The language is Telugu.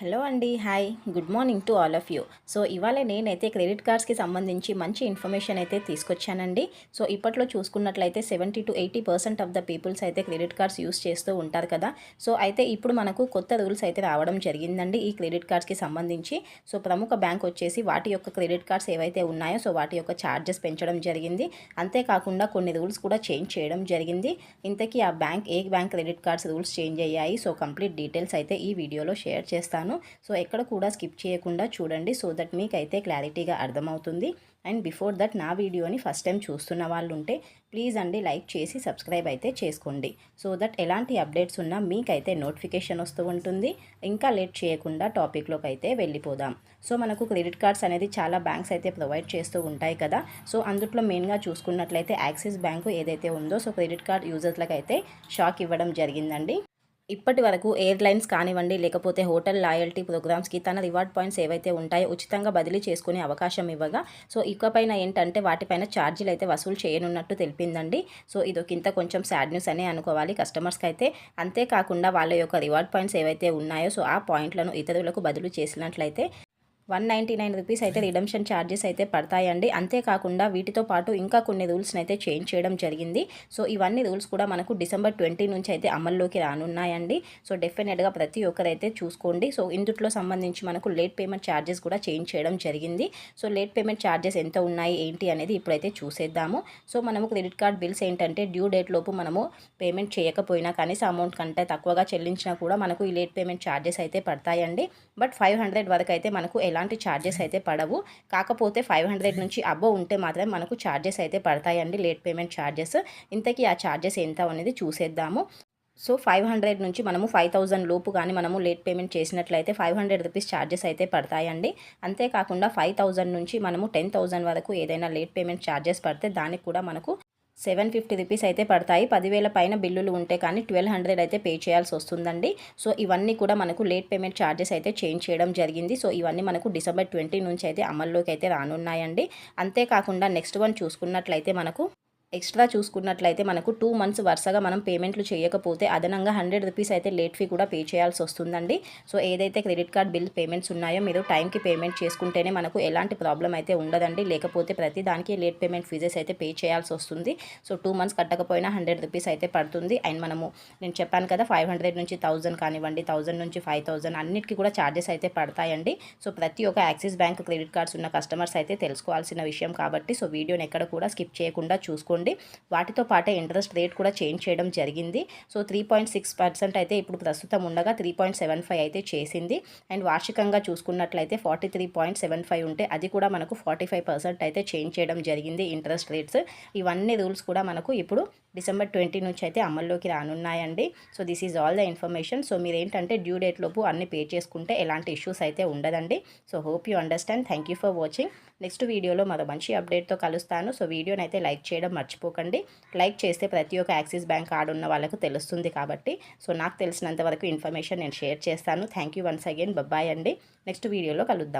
హలో అండి hi. Good morning to all of you. So ఇవాళ నేనైతే క్రెడిట్ కార్డ్స్కి సంబంధించి మంచి ఇన్ఫర్మేషన్ అయితే తీసుకొచ్చానండి. సో ఇప్పట్లో చూసుకున్నట్లయితే seventy to eighty percent of the peoples అయితే క్రెడిట్ కార్డ్స్ యూస్ చేస్తూ ఉంటారు కదా. సో అయితే ఇప్పుడు మనకు కొత్త రూల్స్ అయితే రావడం జరిగిందండి ఈ క్రెడిట్ కార్డ్స్కి సంబంధించి. సో ప్రముఖ బ్యాంక్ వచ్చేసి వాటి యొక్క క్రెడిట్ కార్డ్స్ ఏవైతే ఉన్నాయో సో వాటి యొక్క ఛార్జెస్ పెంచడం జరిగింది. అంతేకాకుండా కొన్ని రూల్స్ కూడా చేంజ్ చేయడం జరిగింది. ఇంతకీ ఆ బ్యాంక్ ఏ bank credit cards rules change అయ్యాయి? సో కంప్లీట్ డీటెయిల్స్ అయితే ఈ వీడియోలో షేర్ చేస్తాను. సో ఎక్కడ కూడా స్కిప్ చేయకుండా చూడండి. సో దట్ మీకైతే క్లారిటీగా అర్థమవుతుంది. అండ్ బిఫోర్ దట్ నా వీడియోని ఫస్ట్ టైం చూస్తున్న వాళ్ళు ఉంటే ప్లీజ్ అండి లైక్ చేసి సబ్స్క్రైబ్ అయితే చేసుకోండి. సో దట్ ఎలాంటి అప్డేట్స్ ఉన్నా మీకైతే నోటిఫికేషన్ వస్తూ ఉంటుంది. ఇంకా లేట్ చేయకుండా టాపిక్లోకి అయితే వెళ్ళిపోదాం. సో మనకు క్రెడిట్ కార్డ్స్ అనేది చాలా బ్యాంక్స్ అయితే ప్రొవైడ్ చేస్తూ ఉంటాయి కదా. సో అందుట్లో మెయిన్గా చూసుకున్నట్లయితే యాక్సిస్ బ్యాంకు ఏదైతే ఉందో సో క్రెడిట్ కార్డ్ యూజర్స్లకు అయితే షాక్ ఇవ్వడం జరిగిందండి. ఇప్పటి వరకు ఎయిర్లైన్స్ కానివ్వండి లేకపోతే హోటల్ లాయల్టీ ప్రోగ్రామ్స్కి తన రివార్డ్ పాయింట్స్ ఏవైతే ఉంటాయో ఉచితంగా బదిలీ చేసుకునే అవకాశం ఇవ్వగా సో ఇకపైన ఏంటంటే వాటిపైన ఛార్జీలు అయితే వసూలు చేయనున్నట్టు తెలిపిందండి. సో ఇదొకింత కొంచెం సాడ్ న్యూస్ అనే అనుకోవాలి కస్టమర్స్కి అయితే. అంతేకాకుండా వాళ్ళ యొక్క రివార్డ్ పాయింట్స్ ఏవైతే ఉన్నాయో సో ఆ పాయింట్లను ఇతరులకు బదిలీ చేసినట్లయితే వన్ నైంటీ నైన్ రూపీస్ అయితే రిడమ్షన్ ఛార్జెస్ అయితే పడతాయండి. అంతేకాకుండా వీటితో పాటు ఇంకా కొన్ని రూల్స్ని అయితే చేంజ్ చేయడం జరిగింది. సో ఇవన్నీ రూల్స్ కూడా మనకు డిసెంబర్ ట్వంటీ నుంచి అయితే అమల్లోకి రానున్నాయండి. సో డెఫినెట్గా ప్రతి ఒక్కరైతే చూసుకోండి. సో ఇందుట్లో సంబంధించి మనకు లేట్ పేమెంట్ ఛార్జెస్ కూడా చేంజ్ చేయడం జరిగింది. సో లేట్ పేమెంట్ ఛార్జెస్ ఎంత ఉన్నాయి ఏంటి అనేది ఇప్పుడైతే చూసేద్దాము. సో మనము క్రెడిట్ కార్డ్ బిల్స్ ఏంటంటే డ్యూ డేట్ లోపు మనము పేమెంట్ చేయకపోయినా కనీస అమౌంట్ కంటే తక్కువగా చెల్లించినా కూడా మనకు ఈ లేట్ పేమెంట్ ఛార్జెస్ అయితే పడతాయండి. బట్ ఫైవ్ హండ్రెడ్ వరకు అయితే మనకు ఎలాంటి ఛార్జెస్ అయితే పడవు. కాకపోతే ఫైవ్ హండ్రెడ్ నుంచి అబ్బో ఉంటే మాత్రం మనకు ఛార్జెస్ అయితే పడతాయండి. లేట్ పేమెంట్ ఛార్జెస్ ఇంతకీ ఆ ఛార్జెస్ ఎంత అనేది చూసేద్దాము. సో ఫైవ్ హండ్రెడ్ నుంచి మనము ఫైవ్ థౌజండ్ లోపు కానీ మనము లేట్ పేమెంట్ చేసినట్లయితే ఫైవ్ హండ్రెడ్ రూపీస్ ఛార్జెస్ అయితే పడతాయండి. అంతేకాకుండా ఫైవ్ థౌజండ్ నుంచి మనము టెన్ థౌజండ్ వరకు ఏదైనా లేట్ పేమెంట్ ఛార్జెస్ పడితే దానికి కూడా మనకు సెవెన్ ఫిఫ్టీ రూపీస్ అయితే పడతాయి. పదివేల పైన బిల్లులు ఉంటే కానీ ట్వెల్వ్ హండ్రెడ్ అయితే పే చేయాల్సి వస్తుందండి. సో ఇవన్నీ కూడా మనకు లేట్ పేమెంట్ ఛార్జెస్ అయితే చేంజ్ చేయడం జరిగింది. సో ఇవన్నీ మనకు డిసెంబర్ ట్వంటీ నుంచి అయితే అమల్లోకి అయితే రానున్నాయండి. అంతేకాకుండా నెక్స్ట్ వన్ చూసుకున్నట్లయితే మనకు ఎక్స్ట్రా చూసుకున్నట్లయితే మనకు టూ మంత్స్ వరుసగా మనం పేమెంట్లు చేయకపోతే అదనంగా హండ్రెడ్ రూపీస్ అయితే లేట్ ఫీ కూడా పే చేయాల్సి వస్తుందండి. సో ఏదైతే క్రెడిట్ కార్డ్ బిల్ పేమెంట్స్ ఉన్నాయో మీరు టైంకి పేమెంట్ చేసుకుంటేనే మనకు ఎలాంటి ప్రాబ్లం అయితే ఉండదండి. లేకపోతే ప్రతి దానికి లేట్ పేమెంట్ ఫీజెస్ అయితే పే చేయాల్సి వస్తుంది. సో టూ మంత్స్ కట్టకపోయినా హండ్రెడ్ రూపీస్ అయితే పడుతుంది. అండ్ మనము నేను చెప్పాను కదా ఫైవ్ హండ్రెడ్ నుంచి థౌజండ్ కానివ్వండి థౌజండ్ నుంచి ఫైవ్ థౌజండ్ అన్నిటికీ కూడా ఛార్జెస్ అయితే పడతాయండి. సో ప్రతి ఒక్క యాక్సిస్ బ్యాంక్ క్రెడిట్ కార్డ్స్ ఉన్న కస్టమర్స్ అయితే తెలుసుకోవాల్సిన విషయం కాబట్టి సో వీడియోని ఎక్కడ కూడా స్కిప్ చేయకుండా చూసుకోండి. వాటితో పాటే ఇంట్రెస్ట్ రేట్ కూడా చేంజ్ చేయడం జరిగింది. So three point six percent అయితే ఇప్పుడు ప్రస్తుతం ఉండగా త్రీ పాయింట్ సెవెన్ ఫైవ్ అయితే చేసింది. అండ్ వార్షికంగా చూసుకున్నట్లయితే forty three point seven five ఉంటే అది కూడా మనకు ఫార్టీ ఫైవ్ పర్సెంట్ అయితే చేంజ్ చేయడం జరిగింది ఇంట్రెస్ట్ రేట్స్. ఇవన్నీ రూల్స్ కూడా మనకు ఇప్పుడు డిసెంబర్ ట్వంటీ నుంచి అయితే అమల్లోకి రానున్నాయండి. So this is all the information so మీరు ఏంటంటే డ్యూ డేట్ లోపు అన్ని పే చేసుకుంటే ఎలాంటి ఇష్యూస్ అయితే ఉండదండి. So hope you understand thank you for watching next వీడియోలో మరో మంచి అప్డేట్తో కలుస్తాను. సో వీడియోని అయితే లైక్ చేయడం మర్చిపోకండి. లైక్ చేస్తే ప్రతి ఒక్క యాక్సిస్ బ్యాంక్ కార్డు ఉన్న వాళ్ళకు తెలుస్తుంది కాబట్టి. సో నాకు తెలిసినంత వరకు ఇన్ఫర్మేషన్ నేను షేర్ చేస్తాను. Thank you once again bye అండి. నెక్స్ట్ వీడియోలో కలుద్దాం.